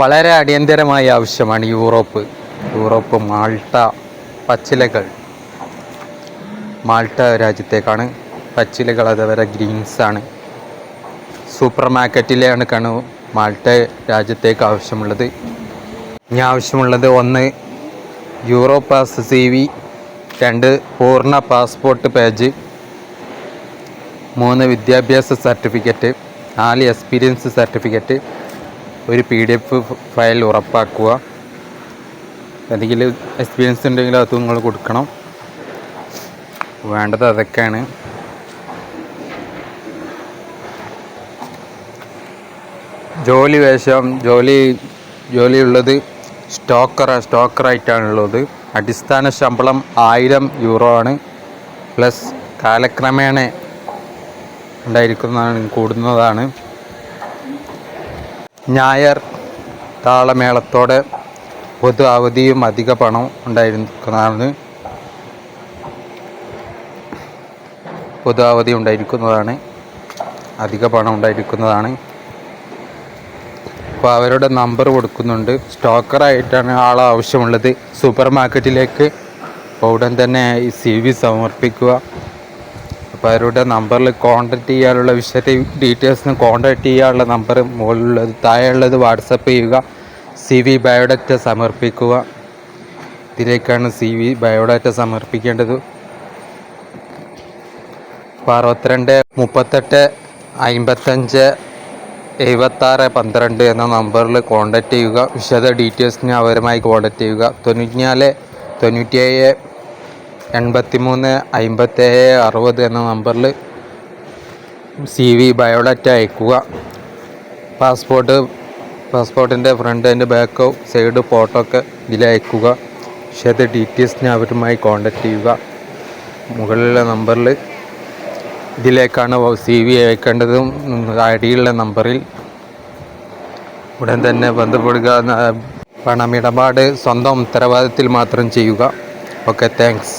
വളരെ അടിയന്തരമായ ആവശ്യമാണ് യൂറോപ്പ്. യൂറോപ്പ് മാൾട്ട പച്ചിലകൾ. മാൾട്ട രാജ്യത്തേക്കാണ് പച്ചിലകൾ അതവരെ ഗ്രീൻസ് ആണ്. സൂപ്പർ മാർക്കറ്റിലാണ് കണു മാൾട്ട രാജ്യത്തേക്ക് ആവശ്യമുള്ളത്. ഇനി ആവശ്യമുള്ളത് ഒന്ന് യൂറോ പാസ് സി വി രണ്ട് പൂർണ പാസ്പോർട്ട് പേജ് മൂന്ന് വിദ്യാഭ്യാസ സർട്ടിഫിക്കറ്റ് നാല് എക്സ്പീരിയൻസ് സർട്ടിഫിക്കറ്റ് ഒരു പി ഡി എഫ് ഫയൽ ഉറപ്പാക്കുക. എന്തെങ്കിലും എക്സ്പീരിയൻസ് ഉണ്ടെങ്കിൽ അത് നിങ്ങൾ കൊടുക്കണം. വേണ്ടത് അതൊക്കെയാണ്. ജോലി വേഷം ജോലി ജോലിയുള്ളത് സ്റ്റോക്കർ സ്റ്റോക്കറായിട്ടാണുള്ളത് അടിസ്ഥാന ശമ്പളം ആയിരം യൂറോ ആണ്. പ്ലസ് കാലക്രമേണ ഉണ്ടായിരിക്കുന്നതാണ് കൂടുന്നതാണ്. ഞായർ താളമേളത്തോടെ പൊതു അവധിയും അധിക പണം ഉണ്ടായിരിക്കുന്നതാണ്. പൊതു അവധി ഉണ്ടായിരിക്കുന്നതാണ്. അധിക പണം ഉണ്ടായിരിക്കുന്നതാണ്. അപ്പോൾ അവരുടെ നമ്പർ കൊടുക്കുന്നുണ്ട്. സ്റ്റോക്കറായിട്ടാണ് ആളെ ആവശ്യമുള്ളത്. സൂപ്പർ മാർക്കറ്റിലേക്ക് ഉടൻ തന്നെ ഈ സി വി സമർപ്പിക്കുക. അപ്പോൾ അവരുടെ നമ്പറിൽ കോൺടാക്റ്റ് ചെയ്യാനുള്ള വിശദ ഡീറ്റെയിൽസിന് കോൺടാക്റ്റ് ചെയ്യാനുള്ള നമ്പർ മുകളിലുള്ളത് താഴെയുള്ളത് വാട്സപ്പ് ചെയ്യുക സി വി ബയോഡാറ്റ സമർപ്പിക്കുക. ഇതിലേക്കാണ് സി വി ബയോഡാറ്റ സമർപ്പിക്കേണ്ടത്. അപ്പോൾ അറുപത്തിരണ്ട് മുപ്പത്തെട്ട് അമ്പത്തഞ്ച് എഴുപത്താറ് പന്ത്രണ്ട് എന്ന നമ്പറിൽ കോൺടാക്റ്റ് ചെയ്യുക. വിശദ ഡീറ്റെയിൽസിന് അവരുമായി കോൺടാക്റ്റ് ചെയ്യുക. തൊണ്ണൂറ്റിനാല് തൊണ്ണൂറ്റിയേഴ് എൺപത്തി മൂന്ന് അമ്പത്തേഴ് അറുപത് എന്ന നമ്പറിൽ സി വി ബയോഡാറ്റ അയക്കുക. Passport പാസ്പോർട്ടിന്റെ front and back side photo ഒക്കെ ഇതിൽ അയക്കുക. അത് ഡീറ്റെയിൽസിന് അവരുമായി കോൺടാക്റ്റ് ചെയ്യുക. മുകളിലുള്ള നമ്പറിൽ ഇതിലേക്കാണ് സി വി അയക്കേണ്ടതും. അടിയുള്ള നമ്പറിൽ ഉടൻ തന്നെ ബന്ധപ്പെടുക. പണമിടപാട് സ്വന്തം ഉത്തരവാദിത്തത്തിൽ മാത്രം ചെയ്യുക. Okay thanks.